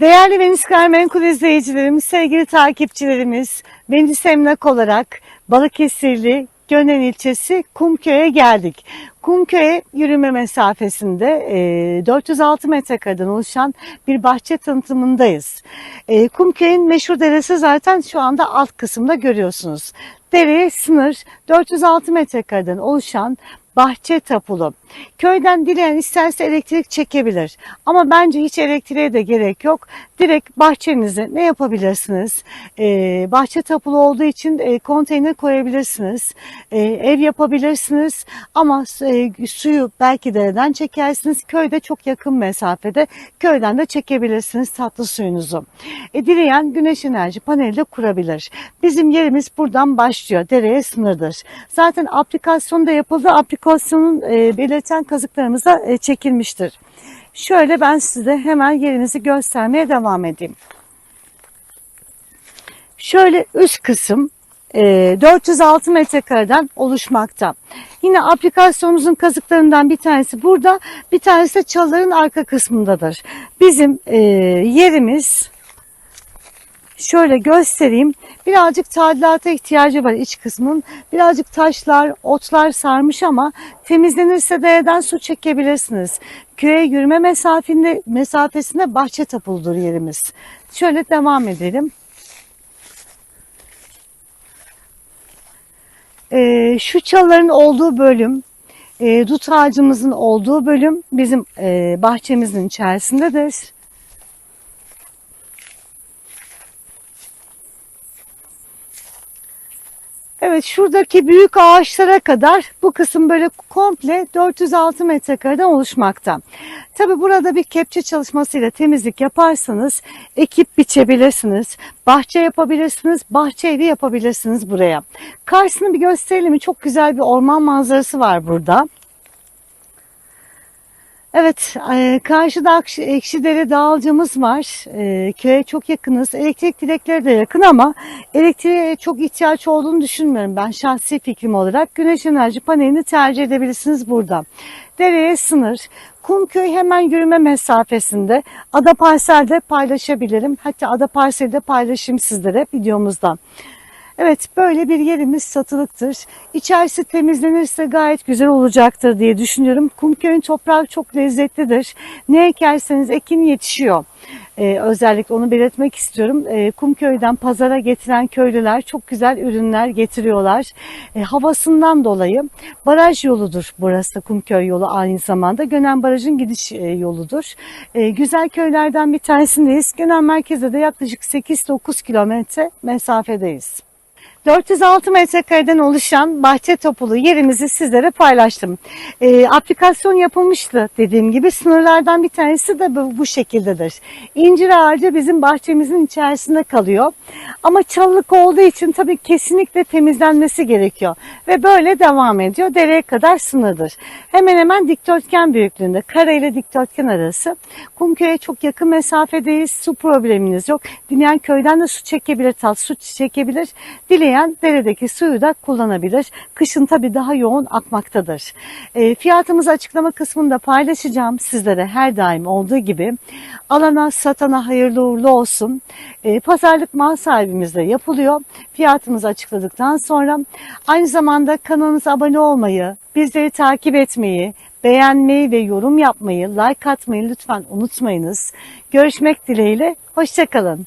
Değerli Venüs Gayrimenkul izleyicilerimiz, sevgili takipçilerimiz, Venüs Emlak olarak Balıkesirli Gönen ilçesi Kumköy'e geldik. Kumköy'e yürüme mesafesinde e, 406 metrekareden oluşan bir bahçe tanıtımındayız. E, Kumköy'ün meşhur deresi zaten şu anda alt kısımda görüyorsunuz. Dereye sınır 406 metrekareden oluşan bahçe tapulu. Köyden dileyen isterse elektrik çekebilir. Ama bence hiç elektriğe de gerek yok. Direkt bahçenize ne yapabilirsiniz? Ee, bahçe tapulu olduğu için e, konteyner koyabilirsiniz. Ee, ev yapabilirsiniz. Ama e, suyu belki dereden çekersiniz. Köyde çok yakın mesafede. Köyden de çekebilirsiniz tatlı suyunuzu. E, dileyen güneş enerji paneli de kurabilir. Bizim yerimiz buradan başlıyor. Dereye sınırdır. Zaten aplikasyon da yapıldı. Aplikasyonun e, belirten kazıklarımız e, çekilmiştir. Şöyle ben size hemen yerimizi göstermeye devam edeyim. Şöyle üst kısım e, 406 metrekareden oluşmakta. Yine aplikasyonumuzun kazıklarından bir tanesi burada, bir tanesi de çalıların arka kısmındadır. Bizim e, yerimiz şöyle göstereyim. Birazcık tadilata ihtiyacı var iç kısmın. Birazcık taşlar, otlar sarmış ama temizlenirse dereden su çekebilirsiniz. Köye yürüme mesafinde, mesafesinde bahçe tapuludur yerimiz. Şöyle devam edelim. Ee, şu çalıların olduğu bölüm, e, dut ağacımızın olduğu bölüm bizim e, bahçemizin içerisindedir. Evet şuradaki büyük ağaçlara kadar bu kısım böyle komple 406 metrekareden oluşmakta. Tabi burada bir kepçe çalışmasıyla temizlik yaparsanız ekip biçebilirsiniz, bahçe yapabilirsiniz, bahçe evi yapabilirsiniz buraya. Karşısını bir gösterelim? Çok güzel bir orman manzarası var burada. Evet, e, karşıda Ekşidere Dağılcamız var. E, köye çok yakınız. Elektrik direkleri de yakın ama elektriğe çok ihtiyaç olduğunu düşünmüyorum ben şahsi fikrim olarak. Güneş enerji panelini tercih edebilirsiniz burada. Dereye sınır. Kumköy hemen yürüme mesafesinde. Ada parselde paylaşabilirim. Hatta ada parselde de paylaşayım sizlere videomuzda. Evet böyle bir yerimiz satılıktır. İçerisi temizlenirse gayet güzel olacaktır diye düşünüyorum. Kumköy'ün toprağı çok lezzetlidir. Ne ekerseniz ekin yetişiyor. Ee, özellikle onu belirtmek istiyorum. Ee, Kumköy'den pazara getiren köylüler çok güzel ürünler getiriyorlar. Ee, havasından dolayı baraj yoludur burası Kumköy yolu aynı zamanda. Gönen Baraj'ın gidiş e, yoludur. Ee, güzel köylerden bir tanesindeyiz. Gönen merkezde de yaklaşık 8-9 kilometre mesafedeyiz. 406 metrekareden oluşan bahçe topulu yerimizi sizlere paylaştım. Ee, aplikasyon yapılmıştı dediğim gibi. Sınırlardan bir tanesi de bu, bu şekildedir. İncir ağacı bizim bahçemizin içerisinde kalıyor. Ama çalılık olduğu için tabii kesinlikle temizlenmesi gerekiyor. Ve böyle devam ediyor. Dereye kadar sınırdır. Hemen hemen dikdörtgen büyüklüğünde. Kare ile dikdörtgen arası. Kumköy'e çok yakın mesafedeyiz. Su probleminiz yok. Dileyen köyden de su çekebilir, tal su çekebilir. Dileyen deredeki suyu da kullanabilir. Kışın tabii daha yoğun akmaktadır. E, fiyatımızı açıklama kısmında paylaşacağım sizlere her daim olduğu gibi. Alana satana hayırlı uğurlu olsun. E, pazarlık mal sahibimizde yapılıyor. Fiyatımızı açıkladıktan sonra aynı zamanda kanalımıza abone olmayı, bizleri takip etmeyi, beğenmeyi ve yorum yapmayı, like atmayı lütfen unutmayınız. Görüşmek dileğiyle, hoşçakalın.